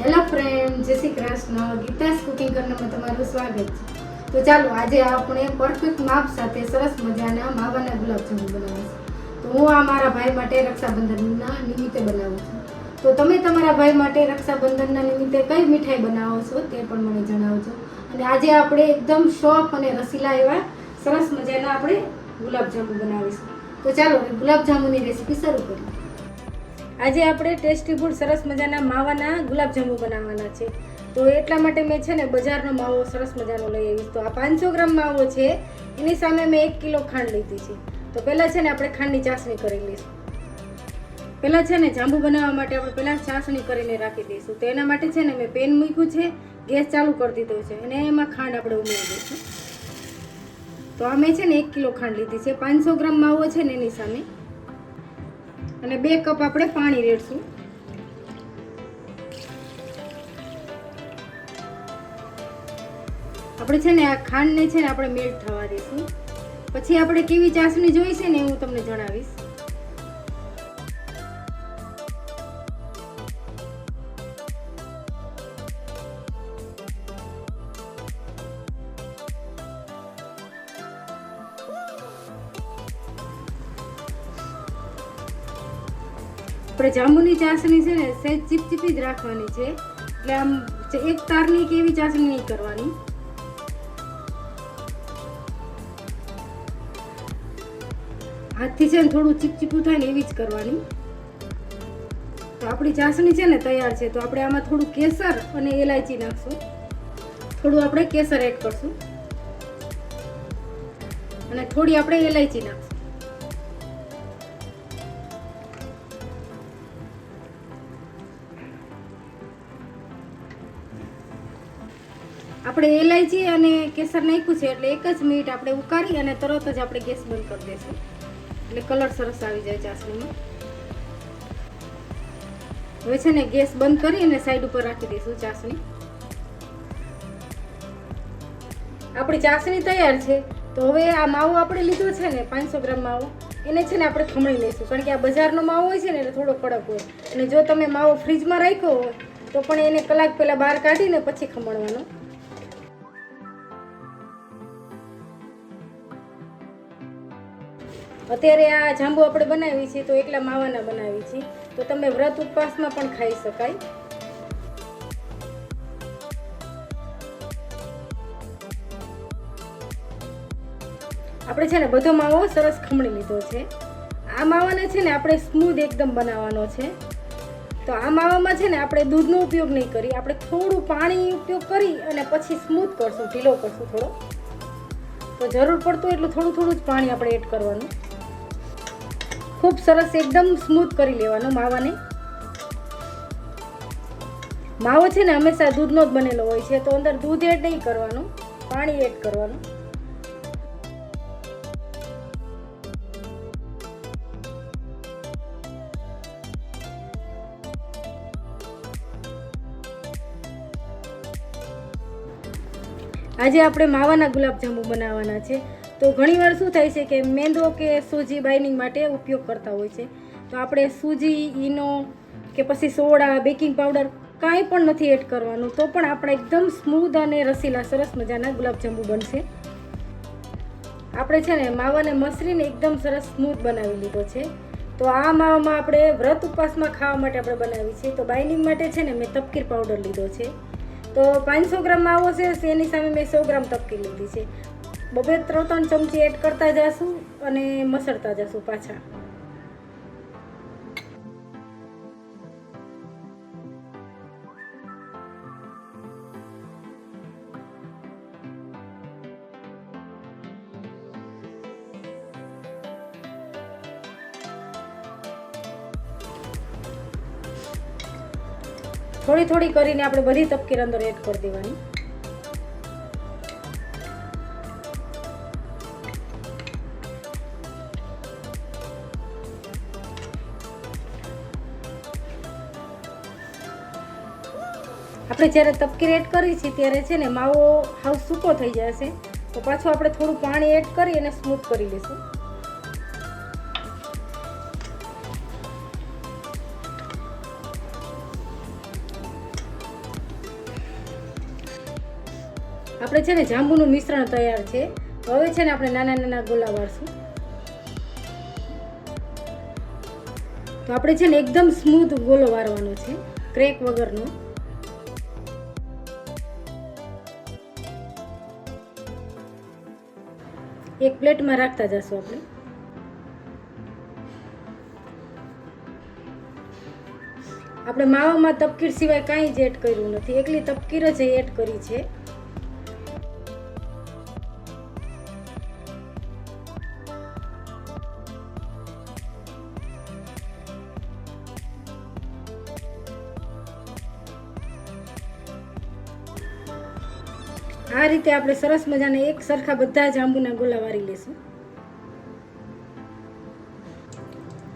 Hello friend, Jai Shri Krishna. Geeta's cooking કરનામાં તમારું સ્વાગત છે. તો ચાલો, આજે આપણે પરફેક્ટ માપ સાથે સરસ મજાના માવાના ગુલાબજાંબુ બનાવીશું તો હું આ મારા ભાઈ માટે રક્ષાબંધનના નિમિત્તે બનાવું છું. તો તમે તમારા ભાઈ માટે રક્ષાબંધનના નિમિત્તે કઈ મીઠાઈ બનાવો છો તે પણ મને જણાવજો. અને આજે આપણે એકદમ શોખ અને રસીલા એવા સરસ મજાના આપણે ગુલાબજાંબુ બનાવીશું. તો ચાલો ગુલાબજાંબુની રેસીપી શરૂ કરીએ. આજે આપણે ટેસ્ટી ફૂડ સરસ મજાના માવાના ગુલાબજાંબુ બનાવવાના છે. તો એટલા માટે મેં છે ને બજારનો માવો સરસ મજાનો લઈ આવીશ તો આ પાંચસો ગ્રામ માવો છે, એની સામે મેં એક કિલો ખાંડ લીધી છે. તો પહેલાં છે ને આપણે ખાંડની ચાસણી કરી લઈશું. પહેલાં છે ને જાંબુ બનાવવા માટે આપણે પહેલાં ચાસણી કરીને રાખી દઈશું. તો એના માટે છે ને મેં પેન મૂક્યું છે, ગેસ ચાલુ કરી દીધો છે અને એમાં ખાંડ આપણે ઉમેરી દઈશું. તો આ મેં છે ને એક કિલો ખાંડ લીધી છે. પાંચસો ગ્રામ માવો છે ને એની સામે. અને બે કપ આપણે પાણી રેડશું. આપણે છે ને આ ખાંડને છે ને આપણે મેલ્ટ થવા દઈશું પછી આપણે કેવી ચાસણી જોઈશે ને એ હું તમને જણાવીશ. આપણે જાંબુની ચાસણી છે ને સહેજ ચીપચીપી જ રાખવાની છે. એટલે આમ એક તારની કે એવી ચાસણી નહીં કરવાની. હાથથી છે ને થોડું ચીપચીપું થાય ને એવી જ કરવાની. તો આપણી ચાસણી છે ને તૈયાર છે, તો આપણે આમાં થોડું કેસર અને એલાયચી નાખશું. થોડું આપણે કેસર એડ કરશું. અને થોડી આપણે એલાયચી નાખશું. આપણે એલાયચી અને કેસર નાખ્યું છે એટલે એક જ મિનિટ આપણે ઉકાળી અને તરત જ આપણે ગેસ બંધ કરી દઈશું એટલે કલર સરસ આવી જાય ચાસણીમાં હવે છે ને ગેસ બંધ કરી અને સાઈડ ઉપર રાખી દઈશું ચાસણી. આપણી ચાસણી તૈયાર છે. તો હવે આ માવો આપણે લીધો છે ને, પાંચસો ગ્રામ માવો, એને છે ને આપણે ખમણી લઈશું. કારણ કે આ બજારનો માવો હોય છે ને, એટલે થોડો કડક હોય. અને જો તમે માવો ફ્રીજમાં રાખ્યો હોય, તો પણ એને કલાક પહેલાં બહાર કાઢીને પછી ખમણવાનો. અત્યારે આ જાંબુ આપણે બનાવી છીએ તો એકલા માવાના બનાવી છીએ. તો તમે વ્રત ઉપવાસમાં પણ ખાઈ શકાય. આપણે છે ને બધો માવો સરસ ખમણી લીધો છે. આ માવાને છે ને આપણે સ્મૂધ એકદમ બનાવવાનો છે. તો આ માવામાં છે ને આપણે દૂધનો ઉપયોગ નહીં કરી, આપણે થોડું પાણી ઉપયોગ કરી અને પછી સ્મૂથ કરશું, ઢીલો કરશું થોડો. તો જરૂર પડતું એટલું થોડું થોડું જ પાણી આપણે એડ કરવાનું. ખૂબ સરસ એકદમ સ્મૂથ કરી લેવાનો માવાને. માવો છે ને હંમેશા દૂધનો જ બનેલો હોય છે, તો અંદર દૂધ એડ નહીં કરવાનું, પાણી એડ કરવાનું. આજે આપણે માવાના ગુલાબજાંબુ બનાવવાના છે. તો ઘણીવાર શું થાય છે કે મેંદો કે સૂજી બાઇનિંગ માટે ઉપયોગ કરતા હોય છે. તો આપણે સૂજી, ઈનો કે પછી સોડા, બેકિંગ પાવડર કાંઈ પણ નથી એડ કરવાનું, તો પણ આપણે એકદમ સ્મૂધ અને રસીલા સરસ મજાના ગુલાબજાંબુ બનશે. આપણે છે ને માવાને મસરીને એકદમ સરસ સ્મૂથ બનાવી લીધો છે. તો આ માવામાં આપણે વ્રત ઉપવાસમાં ખાવા માટે આપણે બનાવી છે. તો બાઇનિંગ માટે છે ને મેં તપકીર પાવડર લીધો છે. તો પાંચસો ગ્રામ માવો છે એની સામે મેં સો ગ્રામ તપકીર લીધી છે. બબે ત્રણ ત્રણ ચમચી એડ કરતા જશું અને મસળતા જશું પાછા. થોડી થોડી કરીને આપણે બધી તપકીર અંદર એડ કરી દેવાની. આપણે જ્યારે તપકીર એડ કરી છીએ ત્યારે છે ને માવો હાવ સૂકો થઈ જશે. તો પાછું આપણે થોડું પાણી એડ કરી અને સ્મૂથ કરી લઈશું. આપણે છે ને જાંબુનું મિશ્રણ તૈયાર છે. હવે છે ને આપણે નાના નાના ગોલા વાળશું. તો આપણે છે ને એકદમ સ્મૂથ ગોલો વારવાનો છે, ક્રેક વગરનો. એક પ્લેટમાં રાખતા જશું આપણે. આપણે માવામાં તપકીર સિવાય કાંઈ જ એડ કર્યું નથી. એકલી તપકીર જ એડ કરી છે. આ રીતે આપણે સરસ મજાને એક સરખા બધા જાંબુના ગોલા વારી લેશું.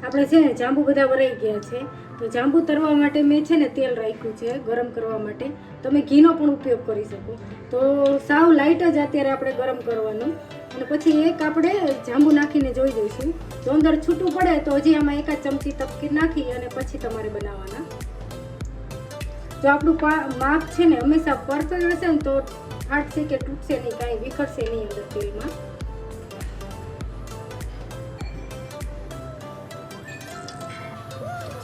આપણે છે ને જાંબુ બધા વરાઈ ગયા છે. તો જાંબુ તરવા માટે મેં છે ને તેલ રાખ્યું છે ગરમ કરવા માટે. તમે ઘીનો પણ ઉપયોગ કરી શકો. તો સાવ લાઇટ જ અત્યારે આપણે ગરમ કરવાનું. અને પછી એક આપણે જાંબુ નાખીને જોઈ દઈશું. જો અંદર છૂટું પડે તો હજી આમાં એકાદ ચમચી તપકી નાખી અને પછી તમારે બનાવવાના. જો આપણું માપ છે ને હંમેશા પરફેક્ટ હશે ને તો ફાટશે કે તૂટશે નહીં, કાંઈ વિખરશે નહીં અંદર તેલમાં.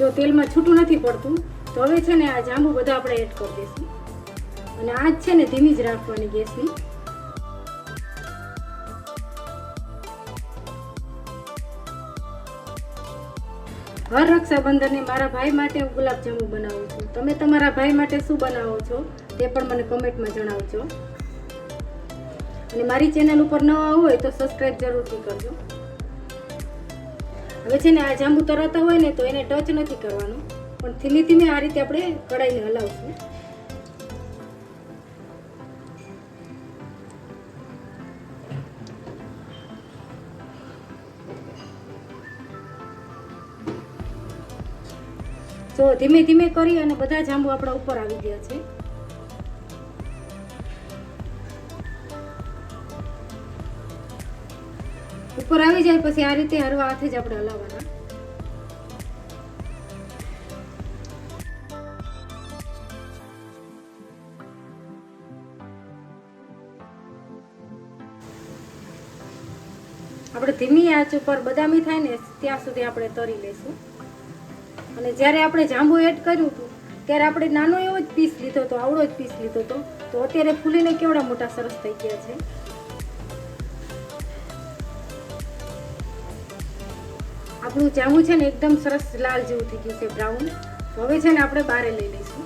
જો તેલમાં છૂટું નથી પડતું, તો હવે છે ને આ જાંબુ બધા આપણે એડ કરી દઈશું. અને આ જ છે ને ધીમી જ રાખવાની ગેસની. હર રક્ષાબંધને મારા ભાઈ માટે હું ગુલાબજાંબુ બનાવું છું. તમે તમારા ભાઈ માટે શું બનાવો છો? તે પણ મને કમેન્ટમાં જણાવજો. અને મારી ચેનલ ઉપર ન આવું હોય તો સબસ્ક્રાઈબ જરૂરથી કરજો. હવે છે ને આ જાંબુ તરાતા હોય ને તો એને ટચ નથી કરવાનું. પણ ધીમે ધીમે આ રીતે આપણે કડાઈને હલાવશું. તો ધીમે ધીમે કરી અને બધા જાંબુ આપણા ઉપર આવી ગયા છે. ઉપર આવી જાય પછી આ રીતે હરવા હાથે જ આપણે હલાવવાના. આપણે ધીમી આંચ ઉપર બદામી થાય ને ત્યાં સુધી આપણે તરી લઈશું. અને જ્યારે આપણે જાંબુ એડ કર્યું હતું, ત્યારે આપણે નાનો એવો જ પીસ લીધો હતો, આવડો જ પીસ લીધો હતો. તો અત્યારે ફૂલીને કેવડા મોટા સરસ થઈ ગયા છે. આપણું ચામું છે ને એકદમ સરસ લાલ જેવું થઈ ગયું છે બ્રાઉન હવે છે ને આપણે બારે લઈ લઈશું.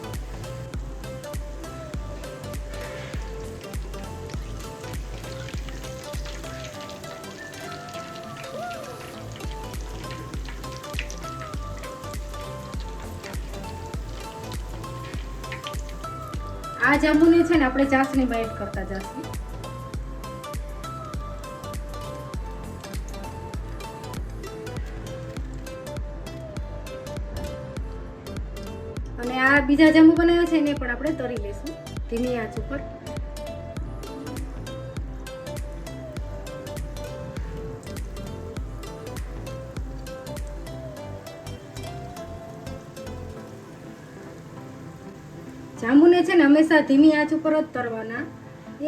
આ જાંબુને છે ને આપણે ચાસણીમાં એડ કરતા જશું આ બીજા જાંબુ બનાવ્યા છે, એને પણ આપણે તરી લઈશું. ધીમી આંચ ઉપર. જાંબુને છે ને હંમેશા ધીમી આંચ ઉપર જ તરવાના.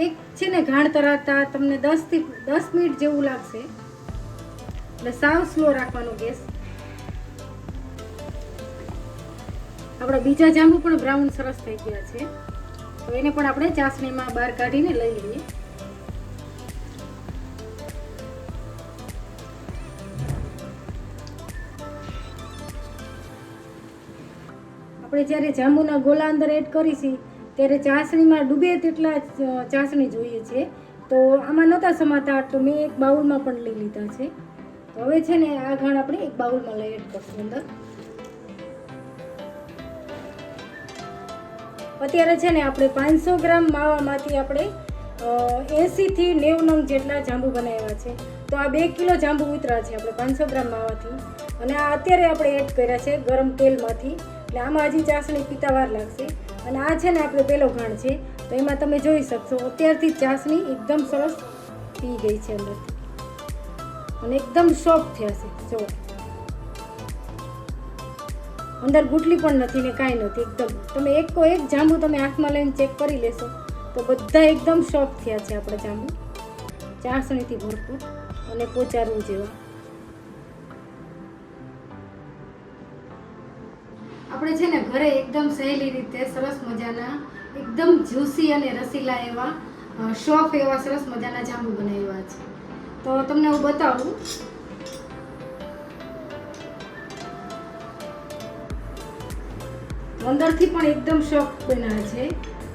એક છે ને ઘાણ તરાતા, તમને દસથી દસ મિનિટ જેવું લાગશે. એટલે સાવ સ્લો રાખવાનો ગેસ. આપણા બીજા જાંબુ પણ બ્રાઉન સરસ થઈ ગયા છે. તો એને પણ આપણે ચાસણીમાં બહાર કાઢીને લઈ લઈએ. આપણે જ્યારે જાંબુના ગોલા અંદર એડ કરીશી, ત્યારે ચાસણીમાં ડૂબે તેટલા ચાસણી જોઈએ છે. તો આમાં નહોતા સમાતા, તો મેં એક બાઉલમાં પણ લઈ લીધા છે. હવે છે ને આ ઘાણ આપણે એક બાઉલમાં લઈ એડ કરશું અંદર. અત્યારે છે ને આપણે પાંચસો ગ્રામ માવામાંથી આપણે એંસીથી નેવું નંગ જેટલા જાંબુ બનાવ્યા છે. તો આ બે કિલો જાંબુ ઉતરા છે આપણે પાંચસો ગ્રામ માવાથી. અને આ અત્યારે આપણે એડ કર્યા છે ગરમ તેલમાંથી. એટલે આમાં હજી ચાસણી પીતા વાર લાગશે. અને આ છે ને આપણે પહેલો ઘાણ છે. તો એમાં તમે જોઈ શકશો, અત્યારથી ચાસણી એકદમ સરસ પી ગઈ છે અંદર. અને એકદમ સોફ્ટ છે. જો અંદર ગુટલી પણ નથી ને કાંઈ નથી, એકદમ. તમે એક એક જાંબુ તમે આંખમાં લઈને ચેક કરી લેશો, તો બધા એકદમ શોખ થયા છે આપણે જાંબુ. ચાસણીથી ભરપૂર અને પોચારવું જેવા. આપણે છે ને ઘરે એકદમ સહેલી રીતે સરસ મજાના, એકદમ જ્યુસી અને રસીલા એવા શોફ એવા સરસ મજાના જાંબુ બનાવ્યા છે. તો તમને હું બતાવું અંદરથી પણ એકદમ શોખ બન્યા છે.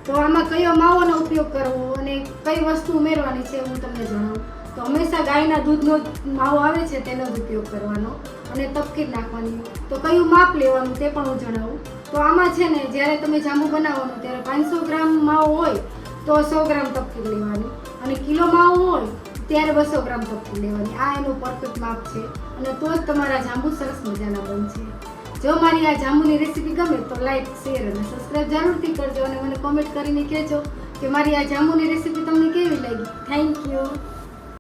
તો આમાં કયો માવાનો ઉપયોગ કરવો અને કઈ વસ્તુ ઉમેરવાની છે હું તમને જણાવું. તો હંમેશા ગાયના દૂધનો માવો આવે છે તેનો જ ઉપયોગ કરવાનો અને તપકીર નાખવાની. તો કયું માપ લેવાનું તે પણ હું જણાવું. તો આમાં છે ને, જ્યારે તમે જાંબુ બનાવવાનું, ત્યારે પાંચસો ગ્રામ માવો હોય તો સો ગ્રામ તપકીર લેવાની અને કિલો માવો હોય ત્યારે બસો ગ્રામ તપકીર લેવાની. આ એનું પરફેક્ટ માપ છે અને તો જ તમારા જાંબુ સરસ મજાના બનશે. જો મારી આ જાંબુની રેસીપી ગમે તો લાઈક શેર અને સબસ્ક્રાઈબ જરૂરથી કરજો અને મને કોમેન્ટ કરીને કહેજો કે મારી આ જાંબુની રેસીપી તમને કેવી લાગી. Thank you